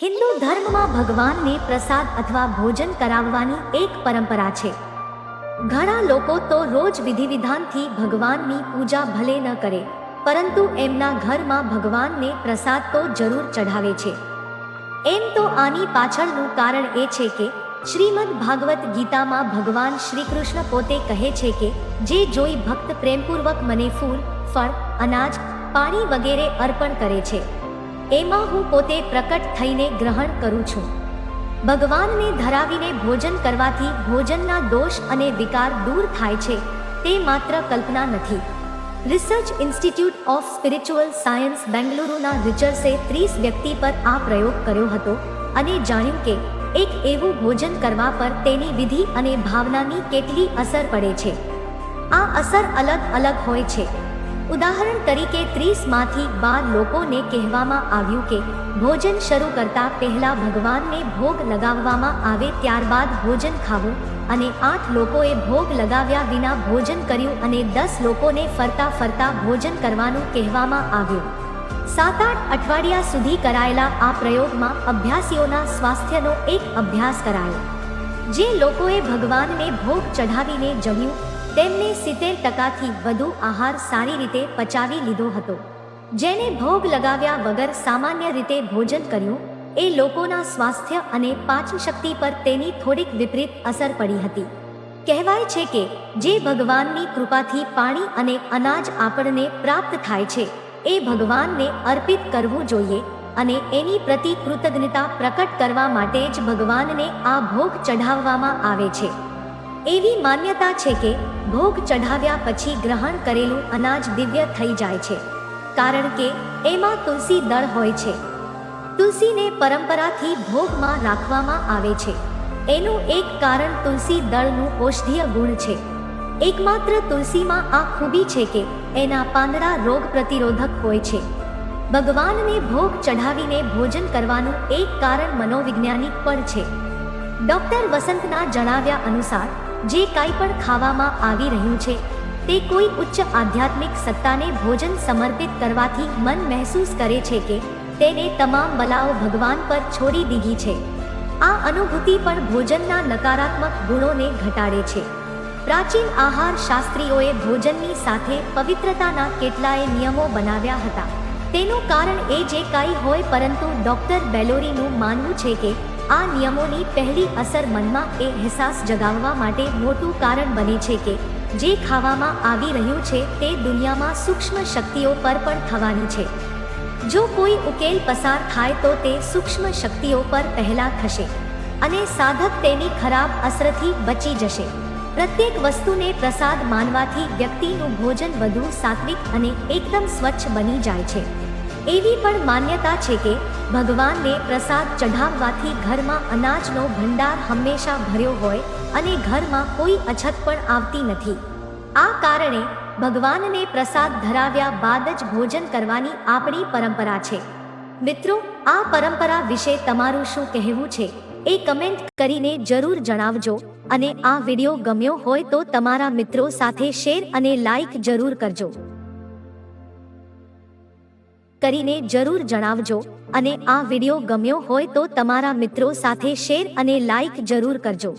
હિન્દુ ધર્મમાં ભગવાનને પ્રસાદ અથવા ભોજન કરાવવાની એક પરંપરા છે. ઘણા લોકો તો રોજ વિધિ વિધાનથી ભગવાનની પૂજા ભલે ન કરે, પરંતુ એમના ઘરમાં ભગવાનને પ્રસાદ તો જરૂર ચઢાવે છે. એમ તો આની પાછળનું કારણ એ છે કે, શ્રીમદ ભાગવત ગીતામાં ભગવાન શ્રી કૃષ્ણ પોતે કહે છે કે, જે જોઈ ભક્ત પ્રેમપૂર્વક મને ફૂલ, ફળ, અનાજ, પાણી વગેરે અર્પણ કરે છે. એમાં હું પોતે પ્રકટ થઈને ગ્રહણ કરું છું. ભગવાનને ધરાવીને ભોજન કરવાથી ભોજનના દોષ અને વિકાર દૂર થાય છે, તે માત્ર કલ્પના નથી. Research institute of spiritual science બેંગલુરુના રિચર્સે ત્રીસ વ્યક્તિ પર આ પ્રયોગ કર્યો હતો અને જાણ્યું કે એક એવું ભોજન કરવા પર તેની વિધિ અને ભાવનાની કેટલી અસર પડે છે. આ અસર અલગ અલગ હોય છે. ઉદાહરણ તરીકે ત્રીસમાંથી બાર લોકોને કહેવામાં આવ્યું કે ભોજન શરૂ કરતા પહેલા ભગવાનને ભોગ લગાવવામાં આવે ત્યારબાદ ભોજન ખાવું અને આઠ લોકોએ ભોગ લગાવ્યા વિના ભોજન કર્યું અને દસ લોકોને ફરતા ફરતા ભોજન કરવાનું કહેવામાં આવ્યું. સાત આઠ અઠવાડિયા સુધી કરાયેલા આ પ્રયોગમાં અભ્યાસીઓના સ્વાસ્થ્યનો એક અભ્યાસ કરાયો. જે લોકોએ ભગવાનને ભોગ ચઢાવીને જમ્યું તેમને સિત્તેર ટકાથી વધુ આહાર સારી રીતે પચાવી લીધો હતો. જેને ભોગ લગાવ્યા વગર સામાન્ય રીતે ભોજન કર્યું, એ લોકોના સ્વાસ્થ્ય અને પાચન શક્તિ પર તેની થોડીક વિપરીત અસર પડી હતી. કહેવાય છે કે, જે ભગવાનની કૃપાથી પાણી અને અનાજ આપણને પ્રાપ્ત થાય છે, એ ભગવાનને અર્પિત કરવું જોઈએ અને એની પ્રતિ કૃતજ્ઞતા પ્રકટ કરવા માટે જ ભગવાનને આ ભોગ ચઢાવવામાં આવે છે. એવી માન્યતા છે કે ભોગ ચઢાવ્યા પછી ગ્રહણ કરેલું અનાજ દિવ્ય થઈ જાય છે. કારણ કે એમાં તુલસી દળ હોય છે. તુલસીને પરંપરાથી ભોગમાં રાખવામાં આવે છે. એનું એક કારણ તુલસી દળનું ઔષધીય ગુણ છે. એકમાત્ર તુલસીમાં આ ખૂબી છે કે એના પાંદડા રોગ પ્રતિરોધક હોય છે. ભગવાનને ભોગ ચઢાવીને ભોજન કરવાનું એક કારણ મનોવૈજ્ઞાનિક પણ છે. ડોક્ટર વસંતના જણાવ્યા અનુસાર જે કાંઈ પણ ખાવામાં આવી રહ્યું છે, તે કોઈ ઉચ્ચ આધ્યાત્મિક સત્તાને ભોજન સમર્પિત કરવાથી મન મહેસૂસ કરે છે કે તેને તમામ બલાઓ ભગવાન પર છોડી દીધી છે. આ અનુભૂતિ પણ ભોજનના નકારાત્મક ગુણોને ઘટાડે છે. પ્રાચીન આહાર શાસ્ત્રીઓએ ભોજનની સાથે પવિત્રતાના કેટલાય નિયમો બનાવ્યા હતા. તેનું કારણ એ જે કાંઈ હોય પરંતુ ડોક્ટર બેલોરીનું માનવું છે કે આ નિયમોની પહેલી અસર મનમાં એ અહેસાસ જગાવવા માટે મોટું કારણ બને છે કે જે ખાવામાં આવી રહ્યું છે તે દુનિયામાં સૂક્ષ્મ શક્તિઓ પર પણ થવાની છે. જો કોઈ ઉકેલ પસાર થાય તો તે સૂક્ષ્મ શક્તિઓ પર પહેલા થશે અને સાધક તેની ખરાબ અસરથી બચી જશે. પ્રત્યેક વસ્તુને પ્રસાદ માનવાથી વ્યક્તિનું ભોજન વધુ સાત્વિક અને એકદમ સ્વચ્છ બની જાય છે. એવી પણ માન્યતા છે કે ભગવાનને પ્રસાદ ચઢાવવાથી ઘરમાં અનાજનો ભંડાર હંમેશા ભર્યો હોય અને ઘરમાં કોઈ અછત પણ આવતી નથી. આ કારણે ભગવાનને પ્રસાદ ધરાવ્યા બાદ જ ભોજન કરવાની આપણી પરંપરા છે. મિત્રો, આ પરંપરા વિશે તમારું શું કહેવું છે? એ કમેન્ટ કરીને જરૂર જણાવજો અને આ વિડિયો ગમ્યો હોય તો તમારા મિત્રો સાથે શેર અને લાઈક જરૂર કરજો. કરીને જરૂર જણાવજો અને આ વીડિયો ગમ્યો હોય તો તમારા મિત્રો સાથે શેર અને લાઈક જરૂર કરજો.